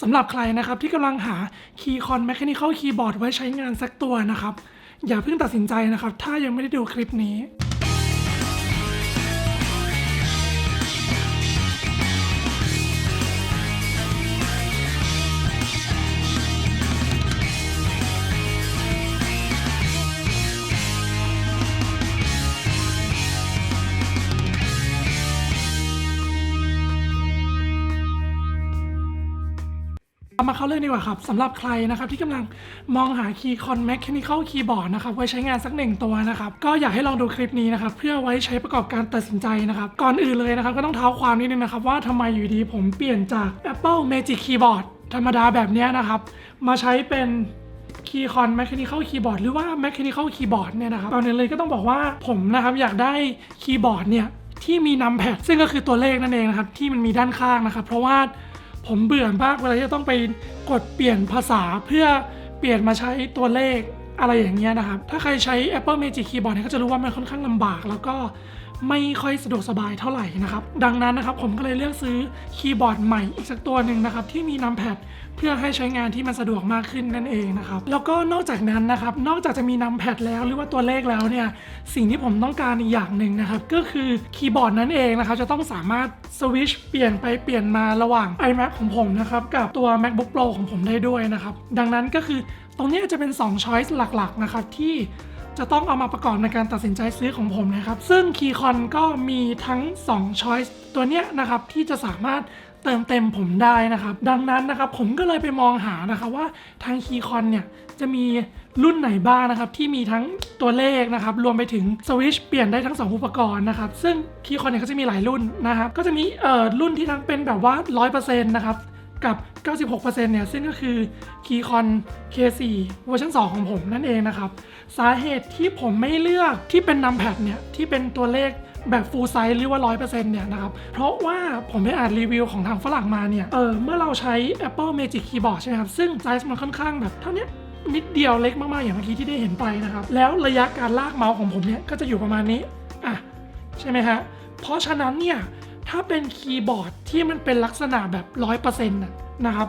สำหรับใครนะครับที่กำลังหา Keycon Mechanical Keyboard ไว้ใช้งานสักตัวนะครับ อย่าเพิ่งตัดสินใจนะครับ ถ้ายังไม่ได้ดูคลิปนี้ มาเข้าเรื่องดีกว่าครับสำหรับใครนะครับที่กำลังมองหา Keycon Mechanical Keyboard นะครับไว้ใช้งานสักหนึ่งตัวนะครับก็อยากให้ลองดูคลิปนี้นะครับเพื่อไว้ใช้ประกอบการตัดสินใจนะครับก่อนอื่นเลยนะครับก็ต้องเท้าความนิดนึงนะครับว่าทำไมอยู่ดีผมเปลี่ยนจาก Apple Magic Keyboard ธรรมดาแบบนี้นะครับมาใช้เป็น Keycon Mechanical Keyboard หรือว่า Mechanical Keyboard เนี่ยนะครับก่อนอื่นเลยก็ต้องบอกว่าผมนะครับอยากได้คีย์บอร์ดเนี่ยที่มีนัมแพดซึ่งก็คือตัวเลขนั่นเองนะครับที่มันมีด้านข้างนะครับเพราะว่า ผมเบื่อมากเวลาที่จะต้องไปกดเปลี่ยนภาษาเพื่อเปลี่ยนมาใช้ตัวเลขอะไรอย่างเงี้ยนะครับ ถ้าใครใช้ Apple Magic Keyboard เนี่ยก็จะรู้ว่ามันค่อนข้างลำบาก แล้วก็ ไม่ค่อยสะดวกสบายเท่าไหร่นะครับ ดังนั้นนะครับผมก็เลยเลือกซื้อคีย์บอร์ดใหม่อีกสักตัวหนึ่งนะครับที่มีนัมแพดเพื่อให้ใช้งานที่มันสะดวกมากขึ้นนั่นเองนะครับแล้วก็นอกจากนั้นนะครับนอกจากจะมีนัมแพดแล้วหรือว่าตัวเลขแล้วเนี่ยสิ่งที่ผมต้องการอีกอย่างหนึ่งนะครับก็คือคีย์บอร์ดนั่นเองนะครับจะต้องสามารถสวิชเปลี่ยนไปเปลี่ยนมาระหว่าง iMac ของผมนะครับกับตัว MacBook Pro ของผมได้ด้วยนะครับดังนั้นก็คือตรงนี้จะเป็น2ช้อยส์หลักๆนะครับที่ จะต้องเอามาประกอบในการตัดสินใจซื้อของผมนะครับ ซึ่ง Keycon ก็มีทั้ง 2 Choice ตัวเนี้ยนะครับที่จะสามารถเติมเต็มผมได้นะครับ ดังนั้นนะครับผมก็เลยไปมองหานะครับว่าทาง Keycon เนี่ยจะมีรุ่นไหนบ้างนะครับ ที่มีทั้งตัวเลขนะครับ รวมไปถึงสวิชเปลี่ยนได้ทั้ง 2 อุปกรณ์นะครับ ซึ่ง Keycon เนี่ยก็จะมีหลายรุ่นนะครับ ก็จะมีเอ่อรุ่นที่ทั้งเป็นแบบว่า 100%นะครับ กับ 96%เนี่ย ซึ่งก็คือ Keycon K4 เวอร์ชัน2 ของผมนั่นเองนะครับ สาเหตุที่ผมไม่เลือกที่เป็น numpad เนี่ย ที่เป็นตัวเลขแบบ full size หรือว่า 100%เนี่ยนะครับ เพราะว่าผมไปอ่านรีวิวของทางฝรั่งมาเนี่ย เออ เมื่อเราใช้ Apple Magic Keyboard ใช่ไหมครับ ซึ่งไซส์มันค่อนข้างแบบเท่านี้นิดเดียวเล็กมากๆ อย่างเมื่อกี้ที่ได้เห็นไปนะครับ แล้วระยะการลากเมาส์ของผมเนี่ยก็จะอยู่ประมาณนี้ อะ ใช่ไหมฮะ เพราะฉะนั้นเนี่ย ถ้าเป็นคีย์บอร์ดที่มันเป็นลักษณะแบบ 100%นะนะครับ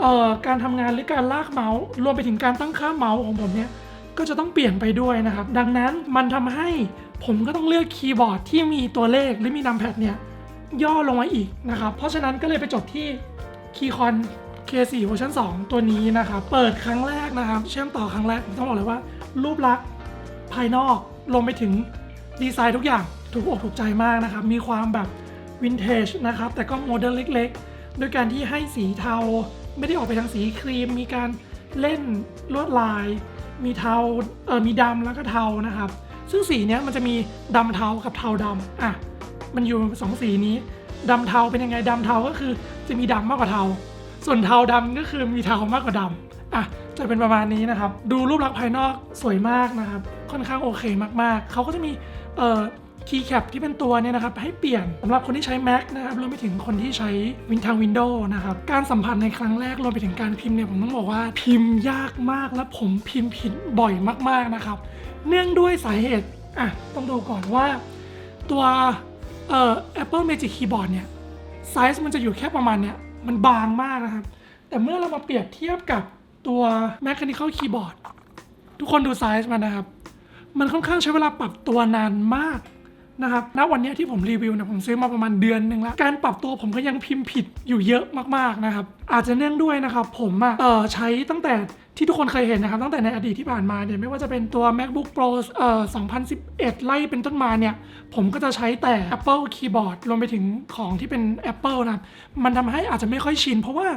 เอ่อการทำงานหรือการลากเมาส์รวมไปถึงการตั้งค่าเมาส์ของผมเนี่ยก็จะต้องเปลี่ยนไปด้วยนะครับ ดังนั้นมันทำให้ผมก็ต้องเลือกคีย์บอร์ดที่มีตัวเลขหรือมีนัมแพดเนี่ยย่อลงมาอีกนะครับ เพราะฉะนั้นก็เลยไปจบที่ Keycon K4 เวอร์ชัน2ตัวนี้นะครับ เปิดครั้งแรกนะครับ เชื่อมต่อครั้งแรกต้องบอกเลยว่า รูปลักษณ์ภายนอกรวมไปถึงดีไซน์ทุกอย่างถูกอกถูกใจมากนะครับ มีความแบบ วินเทจนะครับ แต่ก็โมเดิร์นเล็กๆ โดยการที่ให้สีเทาไม่ได้ออกไปทางสีครีม มีการเล่นลวดลาย มีเทาเออมีดำแล้วก็เทานะครับ ซึ่งสีเนี้ยมันจะมีดำเทากับเทาดำอะมันอยู่สองสีนี้ดำเทาเป็นยังไงดำเทาก็คือจะมีดำมากกว่าเทา ส่วนเทาดำก็คือมีเทามากกว่าดำอะจะเป็นประมาณนี้นะครับ ดูรูปลักษณ์ภายนอกสวยมากนะครับ ค่อนข้างโอเคมากๆ เขาก็จะมีเอ่อ คีย์แคปที่เป็นตัวเนี่ยนะครับให้เปลี่ยนสำหรับคนที่ใช้ Mac นะครับรวมไปถึงคนที่ใช้วินทาง Windows นะครับการสัมผัสในครั้งแรกรวมไปถึงการพิมพ์เนี่ยผมต้องบอกว่าพิมพ์ยากมากและผมพิมพ์ผิดบ่อยมากๆนะครับ เนื่องด้วยสาเหตุอะต้องดูก่อนว่าตัวเอ่อ Apple Magic Keyboard เนี่ยไซส์มันจะอยู่แค่ประมาณเนี้ยมันบางมากนะครับ แต่เมื่อเรามาเปรียบเทียบกับตัว Mechanical Keyboard ทุกคนดูไซส์มันนะครับ มันค่อนข้างใช้เวลาปรับตัวนานมาก นะครับณวันนี้ที่ผมรีวิวเนี่ยผมซื้อมาประมาณเดือนหนึ่งแล้ว การปรับตัวผมก็ยังพิมพ์ผิดอยู่เยอะมากๆนะครับ อาจจะเนื่องด้วยนะครับผมอะเออใช้ตั้งแต่ ที่ทุกคนเคยเห็นนะครับ ตั้งแต่ในอดีตที่ผ่านมาเนี่ยไม่ว่าจะเป็นตัว MacBook Pro เอ่อ2011 ไล่เป็นต้นมาเนี่ย ผมก็จะใช้แต่ Apple Keyboard รวมไปถึงของที่เป็น Apple นะครับมันทำให้อาจจะไม่ค่อยชิน เพราะว่า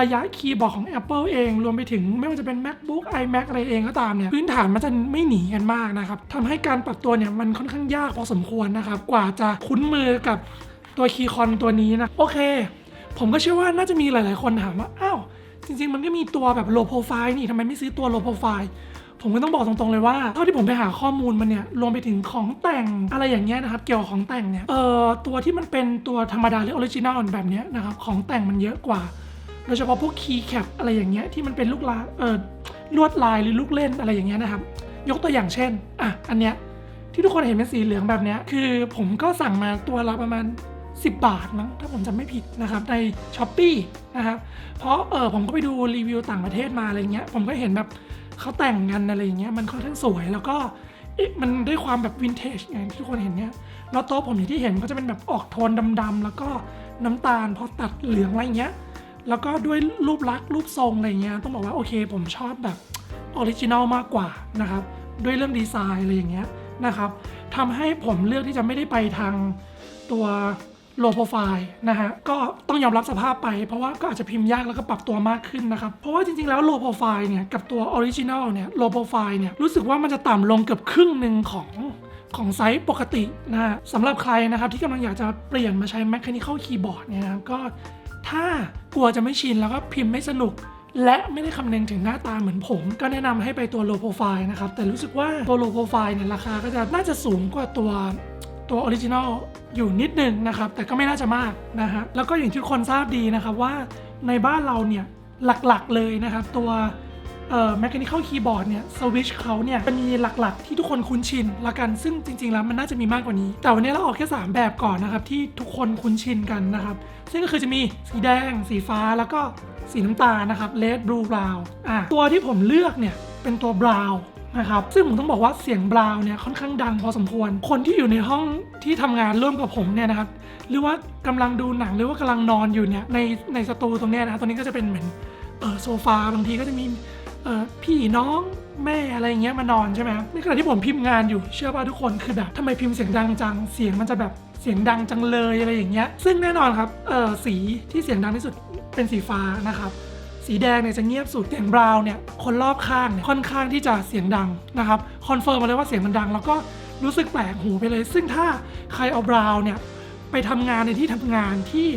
ระยะคีย์บอร์ดของ Apple เอง รวมไปถึงไม่ว่าจะเป็น MacBook iMac อะไรเองก็ตามเนี่ย พื้นฐานมันจะไม่หนีกันมากนะครับทำให้การปรับตัวเนี่ยมันค่อนข้างยากพอสมควรนะครับ กว่าจะคุ้นมือกับตัวคีย์คอนตัวนี้นะ โอเค ผมก็เชื่อว่าน่าจะมีหลาย ๆ คนถามว่า อ้าว จริงๆ มันก็มีตัวแบบ low profile นี่ทำไมไม่ซื้อตัว low profile ผมก็ต้องบอกตรงๆเลยว่าเท่าที่ผมไปหาข้อมูลมันเนี่ยรวมไปถึงของแต่งอะไรอย่างเงี้ยนะครับ เกี่ยวกับของแต่งเนี่ยเอ่อตัวที่มันเป็นตัวธรรมดาหรือออริจิน l ลแบบเนี้ยนะครับของแต่งมันเยอะกว่า โดยเฉพาะพวกคีย์แคปอะไรอย่างเงี้ยที่มันเป็นลูกลาเอ่อลวดลายหรือลูกเล่นอะไรอย่างเงี้ยนะครับ ยกตัวอย่างเช่นอะอันเนี้ยที่ทุกคนเห็นเป็นสีเหลืองแบบเนี้ยคือผมก็สั่งมาตัวละประมาณ 10 บาทมั้งถ้าผมจำไม่ผิดนะครับใน s h อ p e e นะครับเพราะเออผมก็ไปดูรีวิวต่างประเทศมาอะไรเงี้ยผมก็เห็นแบบเขาแต่งกันอะไรเงี้ยมันค่อนข้างสวยแล้วก็เอ๊ะมันด้วยความแบบวินเทจอย่างที่ทุกคนเห็นเนี่ยแล้วโต๊ะผมอย่างที่เห็นก็จะเป็นแบบออกโทนดำๆแล้วก็น้ำตาลพอตัดเหลืองอะไรเงี้ยแล้วก็ด้วยรูปลักษณ์รูปทรงอะไรเงี้ยต้องบอกว่าโอเค ผมชอบแบบออริจินอลมากกว่านะครับด้วยเรื่องดีไซน์อะไรอย่างเงี้ยนะครับทำให้ผมเลือกที่จะไม่ได้ไปทางตัว โลโปรไฟล์นะฮะก็ต้องยอมรับสภาพไป เพราะว่าก็อาจจะพิมพ์ยากแล้วก็ปรับตัวมากขึ้นนะครับ เพราะว่าจริงๆแล้วโลโปรไฟล์เนี่ยกับตัวออริจินอลเนี่ยโลโปรไฟล์เนี่ยรู้สึกว่ามันจะต่ำลงเกือบครึ่งหนึ่งของของไซส์ปกตินะฮะสำหรับใครนะครับที่กำลังอยากจะเปลี่ยนมาใช้ Mechanical Keyboard เนี่ยนะครับก็ถ้ากลัวจะไม่ชินแล้วก็พิมพ์ไม่สนุกและไม่ได้คำนึงถึงหน้าตาเหมือนผม ก็แนะนำให้ไปตัว low profile นะครับ แต่รู้สึกว่าตัว low profile เนี่ยราคาก็จะน่าจะสูงกว่าตัว ตัวออริจินอลอยู่นิดนึงนะครับ แต่ก็ไม่น่าจะมากนะฮะแล้วก็อย่างที่ทุกคนทราบดีนะครับว่าในบ้านเราเนี่ยหลักๆเลยนะครับ ตัวเอ่อ mechanical keyboard เนี่ยสวิชเขาเนี่ยมันมีหลักๆ ที่ทุกคนคุ้นชินละกันซึ่งจริง ๆ แล้วมันน่าจะมีมากกว่านี้ แต่วันนี้เราออกแค่ 3 แบบก่อนนะครับ ที่ทุกคนคุ้นชินกันนะครับ ซึ่งก็คือจะมีสีแดง สีฟ้าแล้วก็สีน้ำตาลนะครับ red blue brown อะตัวที่ผมเลือกเนี่ยเป็นตัว brown นะครับซึ่งผมต้องบอกว่าเสียง brown เนี่ยค่อนข้างดังพอสมควร คนที่อยู่ในห้องที่ทำงานร่วมกับผมเนี่ยนะครับหรือว่ากำลังดูหนังหรือว่ากำลังนอนอยู่เนี่ยในในสตูตรงเนี้ยนะครับตรงนี้ก็จะเป็นเหมือนเออโซฟาบางทีก็จะมีเออพี่น้องแม่อะไรเงี้ยมานอนใช่ไหมในขณะที่ผมพิมพ์งานอยู่เชื่อป่ะทุกคนคือแบบทำไมพิมพ์เสียงดังจังเสียงมันจะแบบเสียงดังจังเลยอะไรอย่างเงี้ยซึ่งแน่นอนครับเออสีที่เสียงดังที่สุดเป็นสีฟ้านะครับ สีแดงเนี่ยจะเงียบสุดเสียงบราวน์เนี่ยคนรอบข้างเนี่ยค่อนข้างที่จะเสียงดังนะครับคอนเฟิร์มมาเลยว่าเสียงมันดัง แล้วก็รู้สึกแปลกหูไปเลย ซึ่งถ้าใครเอาบราวน์เนี่ยไปทำงานในที่ทำงานที่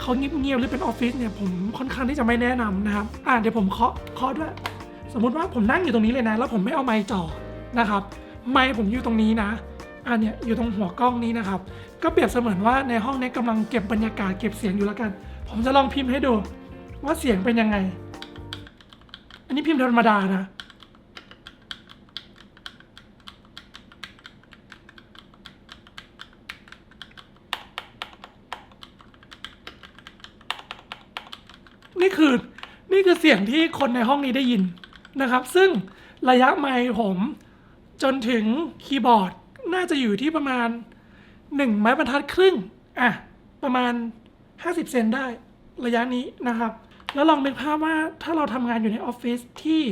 เขาเงียบๆหรือเป็นออฟฟิศเนี่ยผมค่อนข้างที่จะไม่แนะนำนะครับอ่าเดี๋ยวผมเคาะเคาะด้วยสมมุติว่าผมนั่งอยู่ตรงนี้เลยนะ แล้วผมไม่เอาไมค์จ่อนะครับไมค์ผมอยู่ตรงนี้นะอันเนี้ยอยู่ตรงหัวกล้องนี้นะครับ ก็เปรียบเสมือนว่าในห้องนี้กำลังเก็บบรรยากาศเก็บเสียงอยู่แล้วกัน ผมจะลองพิมพ์ให้ดู ว่าเสียงเป็นยังไง อันนี้พิมพ์ธรรมดานะ นี่คือนี่คือเสียงที่คนในห้องนี้ได้ยินนะครับ ซึ่งระยะไมค์ผมจนถึงคีย์บอร์ดน่าจะอยู่ที่ประมาณ 1 ไม้บรรทัดครึ่ง อะ ประมาณ 50 เซนได้ระยะนี้นะครับ แล้วลองนึกภาพว่าถ้าเราทำงานอยู่ในออฟฟิศที่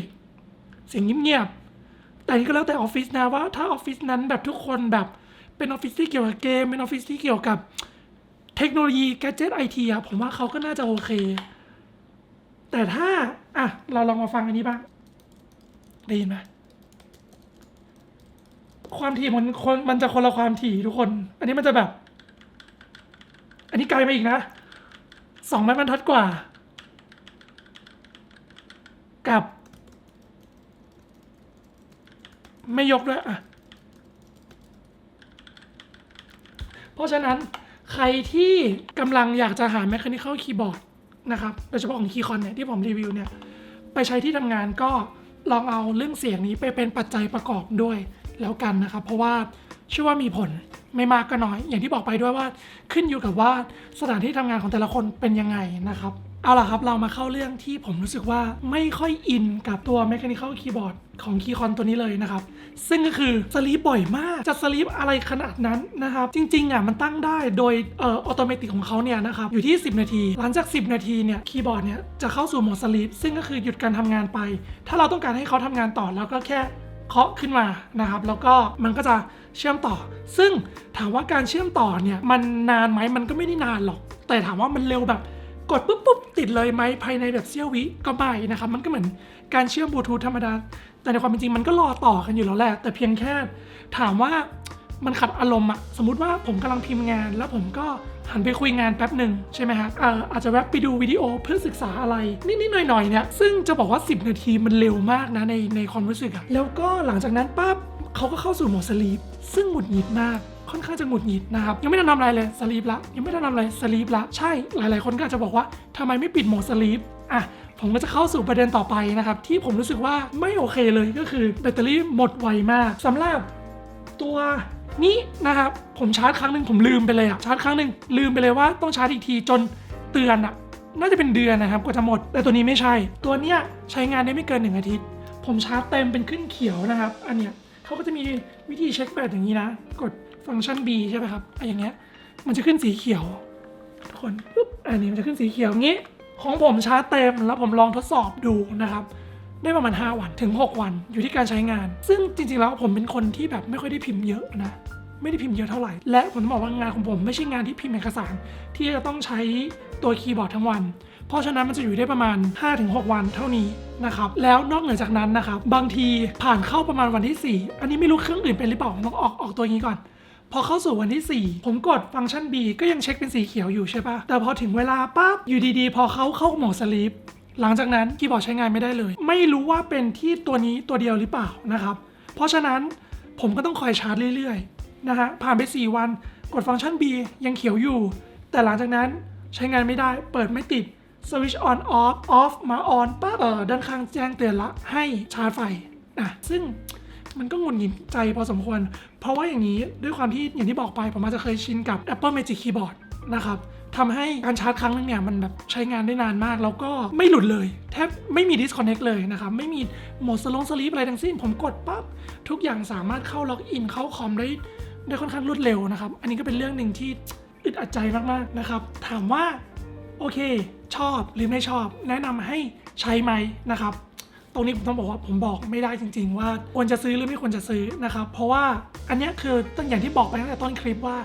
เสียงเงียบๆแต่นี่ก็แล้วแต่ออฟฟิศนะว่าถ้าออฟฟิศนั้นแบบทุกคนแบบเป็นออฟฟิศที่เกี่ยวกับเกม เป็นออฟฟิศที่เกี่ยวกับเทคโนโลยีแกจ g ตไอทีอะผมว่าเขาก็น่าจะโอเค แต่ถ้า อะ เราลองมาฟังอันนี้บ้างได้ยินไหมความถี่มันคนมันจะคนละความถี่ทุกคน อันนี้มันจะแบบ อันนี้ไกลมาอีกนะสองไม้บรรทัดกว่า กับ ไม่ยกด้วยอะเพราะฉะนั้นใครที่กำลังอยากจะหา mechanical keyboard นะครับ โดยเฉพาะของคีย์คอนเนี่ยที่ผมรีวิวเนี่ย ไปใช้ที่ทำงานก็ลองเอาเรื่องเสียงนี้ไปเป็นปัจจัยประกอบด้วยแล้วกันนะครับ เพราะว่าเชื่อว่ามีผลไม่มากก็น้อย อย่างที่บอกไปด้วยว่าขึ้นอยู่กับว่าสถานที่ทำงานของแต่ละคนเป็นยังไงนะครับ เอาล่ะครับเรามาเข้าเรื่องที่ผมรู้สึกว่าไม่ค่อยอินกับตัว mechanical keyboard ของคีย์คอนตัวนี้เลยนะครับ ซึ่งก็คือสลีปบ่อยมาก จะสลีปอะไรขนาดนั้นนะครับ จริงๆอะมันตั้งได้โดยเอ่อออโตเมติกของเขาเนี่ยนะครับ อยู่ที่ 10 นาที หลังจาก 10 นาทีเนี่ยคีย์บอร์ดเนี่ยจะเข้าสู่โหมดสลีปซึ่งก็คือหยุดการทำงานไป ถ้าเราต้องการให้เขาทำงานต่อเราก็แค่เคาะขึ้นมานะครับ แล้วก็มันก็จะเชื่อมต่อ ซึ่งถามว่าการเชื่อมต่อเนี่ยมันนานไหมมันก็ไม่ได้นานหรอก แต่ถามว่ามันเร็วแบบกดปุ๊บปุ๊บ ติดเลยไหมภายในแบบเสี้ยววิก็ไม่นะครับมันก็เหมือนการเชื่อมบลูทูธธรรมดา แต่ในความเป็นจริงมันก็รอต่อกันอยู่แล้วแหละแต่เพียงแค่ถามว่ามันขัดอารมณ์อะสมมติว่าผมกำลังพิมพ์งาน แล้วผมก็หันไปคุยงานแป๊บหนึ่งใช่ไหมฮะเอ่ออาจจะแวบไปดูวิดีโอเพื่อศึกษาอะไร นิดๆหน่อยๆเนี่ยซึ่งจะบอกว่า 10 นาทีมันเร็วมากนะในในความรู้สึกอะแล้วก็หลังจากนั้นปั๊บ เขาก็เข้าสู่โหมดสลีปซึ่งหงุดหงิดมากค่อนข้างจะหงุดหงิดนะครับ ยังไม่ทันทำอะไรเลยสลีปละ ยังไม่ทันทำอะไรสลีปละ ใช่ หลาย ๆ คนก็อาจจะบอกว่าทำไมไม่ปิดโหมดสลีปอะผมก็จะเข้าสู่ประเด็นต่อไปนะครับ ที่ผมรู้สึกว่าไม่โอเคเลยก็คือแบตเตอรี่หมดไวมากสำหรับตัวนี่นะครับ ผมชาร์จครั้งหนึ่งผมลืมไปเลยอะชาร์จครั้งหนึ่งลืมไปเลยว่าต้องชาร์จอีกทีจนเตือนอะน่าจะเป็นเดือนนะครับกว่าจะหมด แต่ตัวนี้ไม่ใช่ ตัวเนี้ยใช้งานได้ไม่เกินหนึ่งอาทิตย์ ผมชาร์จเต็มเป็นขึ้นเขียวนะครับ อันเนี้ย เขาก็จะมีวิธีเช็คแบตอย่างนี้นะ กดฟังก์ชัน B ใช่ไหมครับอะอย่างเงี้ย มันจะขึ้นสีเขียวทุกคนปุ๊บอันนี้มันจะขึ้นสีเขียวอย่างงี้ ของผมชาร์จเต็มแล้วผมลองทดสอบดูนะครับ ได้ประมาณ 5 วันถึง 6 วันอยู่ที่การใช้งาน ซึ่งจริงๆแล้วผมเป็นคนที่แบบไม่ค่อยได้พิมพ์เยอะนะไม่ได้พิมพ์เยอะเท่าไหร่ และผมต้องบอกว่างานของผมไม่ใช่งานที่พิมพ์เอกสาร ที่จะต้องใช้ตัวคีย์บอร์ดทั้งวัน เพราะฉะนั้นมันจะอยู่ได้ประมาณ 5-6 วันเท่านี้นะครับแล้วนอกเหนือจากนั้นนะครับบางทีผ่านเข้าประมาณวันที่ 4 อันนี้ไม่รู้เครื่องอื่นเป็นหรือเปล่าต้องออกออกตัวอย่างนี้ก่อน พอเข้าสู่วันที่ 4 ผมกดฟังก์ชัน B ก็ยังเช็คเป็นสีเขียวอยู่ใช่ปะแต่พอถึงเวลาปั๊บอยู่ดีๆ พอเขาเข้าโหมดสลีปหลังจากนั้นคีย์บอร์ดใช้งานไม่ได้เลย ไม่รู้ว่าเป็นที่ตัวนี้ตัวเดียวหรือเปล่านะครับเพราะฉะนั้นผมก็ต้องคอยชาร์จเรื่อยๆนะฮะผ่านไป 4 วันกดฟังก์ชัน B ยังเขียวอยู่ แต่หลังจากนั้นใช้งานไม่ได้เปิดไม่ติด สวิตช์ออนออฟออฟมาออนปั๊บเออด้านข้างแจ้งเตือนละให้ชาร์จไฟอะซึ่งมันก็หงุดหงิดใจพอสมควร เพราะว่าอย่างนี้ด้วยความที่อย่างที่บอกไปผมอาจจะเคยชินกับ Apple Magic Keyboard นะครับทำให้การชาร์จครั้งนึงเนี่ยมันแบบใช้งานได้นานมาก แล้วก็ไม่หลุดเลย แทบไม่มี disconnect เลยนะครับ ไม่มีโหมดสลงสลีปอะไรทั้งสิ้น ผมกดปั๊บ ทุกอย่างสามารถเข้าล็อกอินเข้าคอมได้ได้ค่อนข้างรวดเร็วนะครับ อันนี้ก็เป็นเรื่องหนึ่งที่อึดอัดใจมากๆนะครับ ถามว่า โอเค ชอบหรือไม่ชอบ แนะนำให้ใช้ไหมนะครับ ตรงนี้ผมต้องบอกว่าผมบอกไม่ได้จริง ๆ ว่าควรจะซื้อหรือไม่ควรจะซื้อนะครับ เพราะว่าอันนี้คือตั้งอย่างที่บอกไปตั้งแต่ต้นคลิปว่า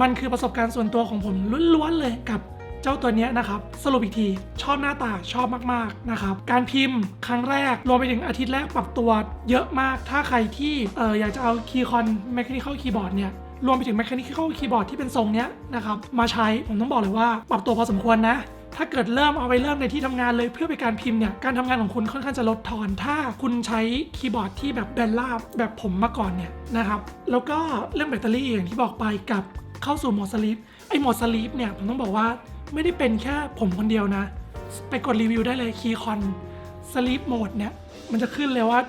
มันคือประสบการณ์ส่วนตัวของผมล้วนๆเลยกับเจ้าตัวนี้นะครับ สรุปอีกที ชอบหน้าตาชอบมากๆนะครับ การพิมพ์ครั้งแรก รวมไปถึงอาทิตย์แรกปรับตัวเยอะมาก ถ้าใครที่เอออยากจะเอาคีย์คอน Mechanical Keyboard เนี่ย รวมไปถึง Mechanical Keyboard ที่เป็นทรงเนี้ยนะครับ มาใช้ผมต้องบอกเลยว่าปรับตัวพอสมควรนะ ถ้าเกิดเริ่มเอาไปเริ่มในที่ทำงานเลยเพื่อไปการพิมพ์เนี่ยการทำงานของคุณค่อนข้างจะลดทอน ถ้าคุณใช้คีย์บอร์ดที่แบบแบนราบแบบผมมาก่อนเนี่ยนะครับแล้วก็เรื่องแบตเตอรี่อย่างที่บอกไปกับเข้าสู่โหมดสลีปไอโหมดสลีปเนี่ยผมต้องบอกว่าไม่ได้เป็นแค่ผมคนเดียวนะ ไปกดรีวิวได้เลยคีย์คอนสลีปโหมดเนี่ยมันจะขึ้นเลยว่า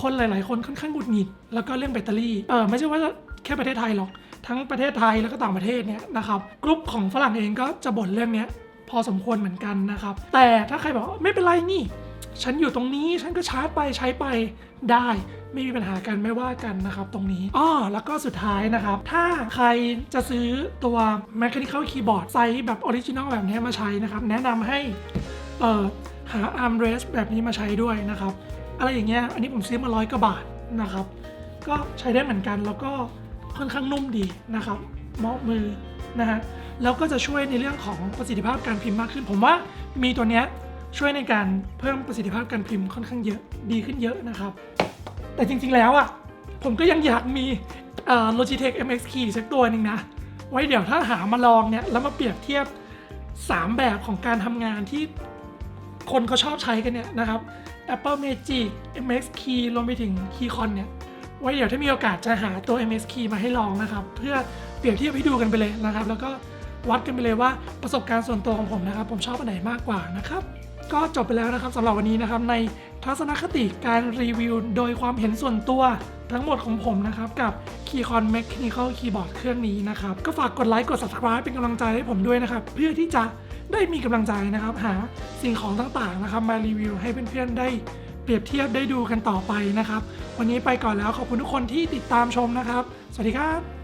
คนหลาย ๆ คนค่อนข้างหงุดหงิด แล้วก็เรื่องแบตเตอรี่เออไม่ใช่ว่าแค่ประเทศไทยหรอกทั้งประเทศไทยแล้วก็ต่างประเทศเนี่ยนะครับกลุ่มของฝรั่งเองก็จะบ่นเรื่องเนี้ย อสมควรเหมือนกันนะครับ แต่ถ้าใครบอกไม่เป็นไรนี่ ฉันอยู่ตรงนี้ฉันก็ชาร์จไปใช้ไปได้ไม่มีปัญหากันไม่ว่ากันนะครับตรงนี้อ้อแล้วก็สุดท้ายนะครับ ถ้าใครจะซื้อตัว Mechanical Keyboard ไซส์แบบออริจินอลแบบนี้มาใช้นะครับ แนะนำให้เอ่อหา armrest แบบนี้มาใช้ด้วยนะครับ อะไรอย่างเงี้ยอันนี้ผมซื้อมาร้อยกว่าบาทนะครับ ก็ใช้ได้เหมือนกันแล้วก็ค่อนข้างนุ่มดีนะครับเหมาะมือ นะฮะแล้วก็จะช่วยในเรื่องของประสิทธิภาพการพิมพ์มากขึ้น ผมว่ามีตัวเนี้ยช่วยในการเพิ่มประสิทธิภาพการพิมพ์ค่อนข้างเยอะดีขึ้นเยอะนะครับ แต่จริงๆแล้วอะผมก็ยังอยากมี Logitech MX Key สักตัวหนึ่งนะ ไว้เดี๋ยวถ้าหามาลองเนี่ยแล้วมาเปรียบเทียบ 3 แบบของการทำงานที่คนเขาชอบใช้กันเนี่ยนะครับ Apple Magic MX Key รวมไปถึง Keycon เนี่ย ไว้เดี๋ยวถ้ามีโอกาสจะหาตัว MX Key มาให้ลองนะครับ เพื่อเปรียบเทียบให้ดูกันไปเลยนะครับ แล้วก็วัดกันไปเลยว่าประสบการณ์ส่วนตัวของผมนะครับ ผมชอบอันไหนมากกว่านะครับ ก็จบไปแล้วนะครับสำหรับวันนี้นะครับ ในทัศนคติการรีวิวโดยความเห็นส่วนตัวทั้งหมดของผมนะครับ กับ Keycon Mechanical Keyboard เครื่องนี้นะครับ ก็ฝากกดไลค์กด subscribe เป็นกำลังใจให้ผมด้วยนะครับ เพื่อที่จะได้มีกำลังใจนะครับ หาสิ่งของต่างๆนะครับ มารีวิวให้เพื่อนๆได้ เปรียบเทียบได้ดูกันต่อไปนะครับ วันนี้ไปก่อนแล้วขอบคุณทุกคนที่ติดตามชมนะครับ สวัสดีครับ